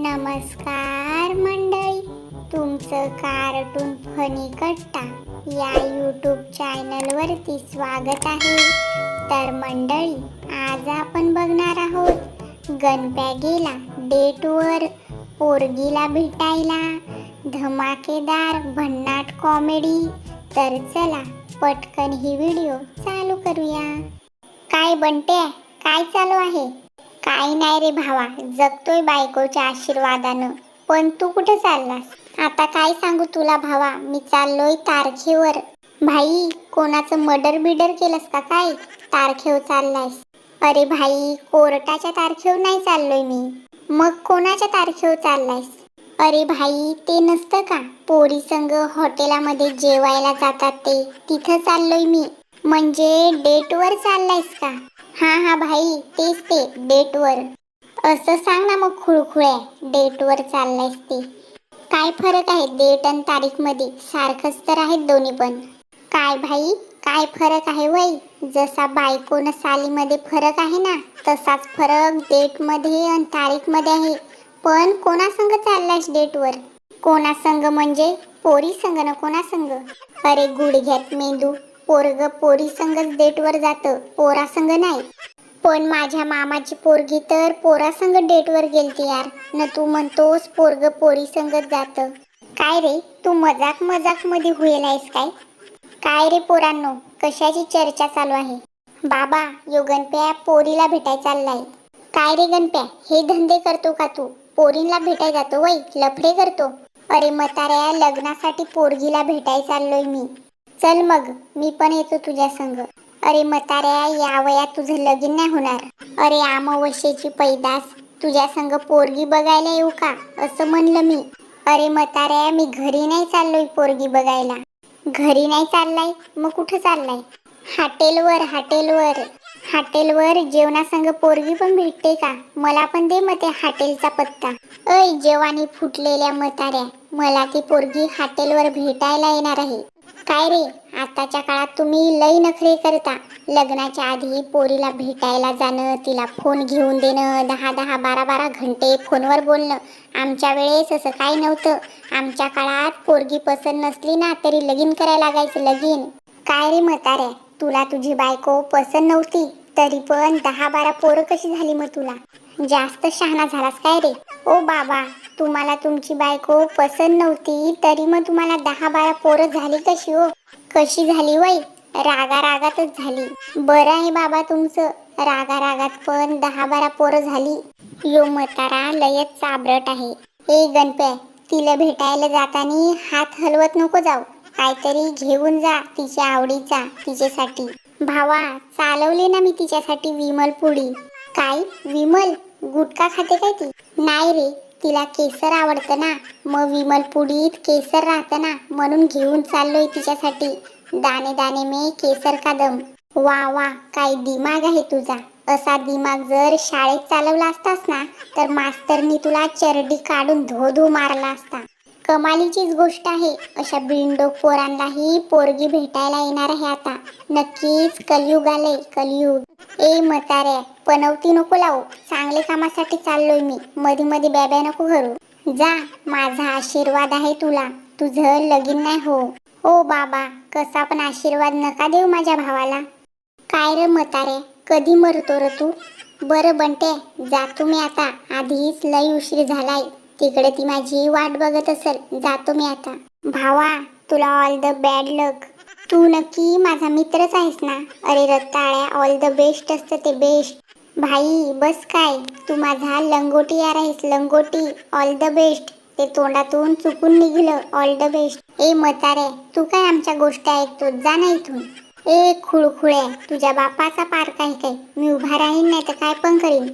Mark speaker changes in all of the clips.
Speaker 1: नमस्कार मंडळी तुमचं कार्टून फनी कट्टा या यूट्यूब चॅनलवरती स्वागत आहे. तर मंडळी आज आपण बघणार आहोत गणप्या गेला डेटवर पोरगीला भेटायला. धमाकेदार भन्नाट कॉमेडी तर चला पटकन ही व्हिडिओ चालू करूया. काय बनते काय चालू आहे? काही नाही रे भावा जगतोय बायकोच्या आशीर्वादानं. पण तू कुठे चाललास? आता काय सांगू तुला भावा मी चाललोय तारखेवर. भाई कोणाचं मर्डर बिडर केलंस का काय? तारखेवर चाललायस. अरे भाई कोर्टाच्या तारखेवर नाही चाललोय मी. मग कोणाच्या तारखेवर चाललायस? अरे भाई ते नसतं का? पोरी संग हॉटेलामध्ये जेवायला जातात ते. तिथं चाललोय मी. म्हणजे डेटवर चाललायस का? हा हा भाई तेच ते डेटवर. असं सांग ना मग खुळखुळ्या डेटवर चाललायस ते. काय फरक आहे डेट आणि तारीखमध्ये? सारखंच तर आहेत दोन्ही पण. काय भाई काय फरक आहे वय? जसा बायकोनं सालीमध्ये फरक आहे ना तसाच फरक डेटमध्ये आणि तारीखमध्ये आहे. पण कोणासंग चाललायस डेटवर? कोणासंग म्हणजे? पोरी संग ना कोणासंग? अरे गुडघ्यात मेंदू पोरग पोरी संगच डेटवर जातं पोरासंग नाही. पण माझ्या मामाची पोरगी तर पोरा डेटवर गेलती यार. न तू म्हणतोस पोरग पोरी संगच जातं. काय रे तू मजाक मजाकमध्ये होईल आहेस काय? काय रे पोरांनो कशाची चर्चा चालू आहे? बाबा यो गणप्या पोरीला भेटाय चाललाय. काय रे गणप्या हे धंदे करतो का तू? पोरींला भेटाय जातो वय लफडे करतो? अरे म्हाताऱ्या लग्नासाठी पोरगीला भेटाय चाललोय मी. चल मग मी पण येतो तुझ्या संग. अरे म्हाताऱ्या या वयात तुझं लगीन नाही होणार. अरे अमावस्येची पैदास तुझ्या संग पोरगी बघायला येऊ का? असं म्हणलं मी. अरे म्हाताऱ्या मी घरी नाही चाललोय पोरगी बघायला. घरी नाही चाललाय मग कुठं चाललाय? हॉटेलवर हॉटेलवर. हॉटेलवर जेवणासंग पोरगी पण भेटते का? मला पण दे मग ते हॉटेलचा पत्ता. अय जेवानी फुटलेल्या मताऱ्या मला ती पोरगी हॉटेलवर भेटायला येणार आहे. काय रे? आताच्या काळात तुम्ही लई नखरे करता. लग्नाच्या आधी पोरीला भेटायला जाणं तिला फोन घेऊन देणं दहा दहा बारा बारा घंटे फोनवर बोलणं. आमच्या वेळेस असं काही नव्हतं. आमच्या काळात पोरगी पसंत नसली ना तरी लगीन करायला लागायचं लगीन. काय रे म्हाताऱ्या? तुला तुझी बायको पसंत नव्हती. तरी पण दहा बारा पोरं कशी झाली मग तुला? जास्त शहाणा झालास काय रे? ओ बाबा तुम्हाला तुमची बायको पसंत नव्हती तरी मग तुम्हाला दहा बारा पोरं झाली कशी हो? कशी झाली वय? रागा रागातच झाली. बरं आहे बाबा तुमचं. रागा रागात पण दहा बारा पोरं झाली. यो मतारा लयच चाबरट आहे. ए गणप्या तिला भेटायला जाताना हात हलवत नको जाऊ. काहीतरी घेऊन जा तिच्या आवडीचा तिच्यासाठी. भावा चालवले ना मी तिच्यासाठी विमल पुडी. काय? विमल? गुटखा खाते काय ती? नाही रे तिला केसर आवडतं ना. मग विमल पुडीत केसर राहतं ना म्हणून घेऊन चाललोय तिच्यासाठी. दाने दाणे मे केसर कादम वा वा काय दिमाग आहे तुझा. असा दिमाग जर शाळेत चालवला असतास ना तर मास्तरनी तुला चरडी काढून धो धो मारला असता. कमालीचीच गोष्ट आहे. अशा बिंडो पोरांनाही पोरगी भेटायला येणार आहे आता. नक्कीच कलयुग आले कलयुग. ए म्हाताऱ्या पनवती नको लावू. चांगले कामासाठी चाललोय मी. मध्ये मध्ये बॅब्या नको करू. जा माझा आशीर्वाद आहे तुला. तुझं लगीन नाही हो. ओ बाबा कसा पण आशीर्वाद नका देऊ माझ्या भावाला. काय रे म्हातारे कधी मरतो र तू? बरं बनते जातो मी आता. आधीच लई उशीर झालाय. तिकडे ती माझी वाट बघत असेल. जातो मी आता. भावा तुला ऑल द बॅड लक तू नक्की माझा मित्रच आहेस ना? अरे रत्ताळ्या ऑल द बेस्ट असतं ते बेस्ट भाई बस काय? तू माझा लंगोटी यार आहेस लंगोटी. ऑल द बेस्ट ते तोंडातून चुकून निघलं ऑल द बेस्ट ए मतारे तू काय आमच्या गोष्टी ऐकतो जा ना इथून. ए खुळखुळे तुझ्या बापाचा पार्क आहे काय मी उभा राहीन नाही तर काय पण करीन.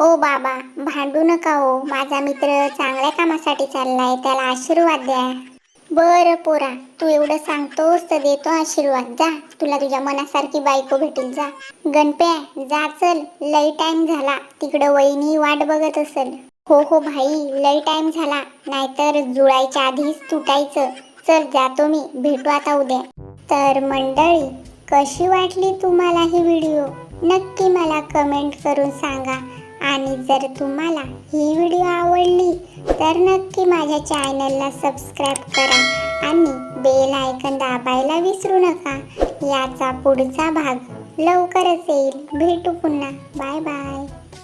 Speaker 1: ओ बाबा भांडू नका हो. माझा मित्र चांगल्या कामासाठी चाललाय त्याला आशीर्वाद द्या. बरं पोरा तू एवढं सांगतोस तर देतो आशीर्वाद. जा तुला तुझ्या मनासारखी बायको भेटेल जा. गणप्या जा चल. लई टाइम झाला. तिकडं वहिनी वाट बघत असेल. हो हो भाई लई टाइम झाला. नाहीतर जुळायच्या आधीच तुटायचं. चल जातो मी. भेटू आता उद्या. तर मंडळी कशी वाटली तुम्हाला ही व्हिडिओ नक्की मला कमेंट करून सांगा. आणि जर तुम्हाला ही व्हिडिओ आवडली तर नक्की माझ्या चॅनलला सबस्क्राईब करा आणि बेल आयकन दाबायला विसरू नका. याचा पुढचा भाग लवकरच येईल. भेटू पुन्हा. Bye bye.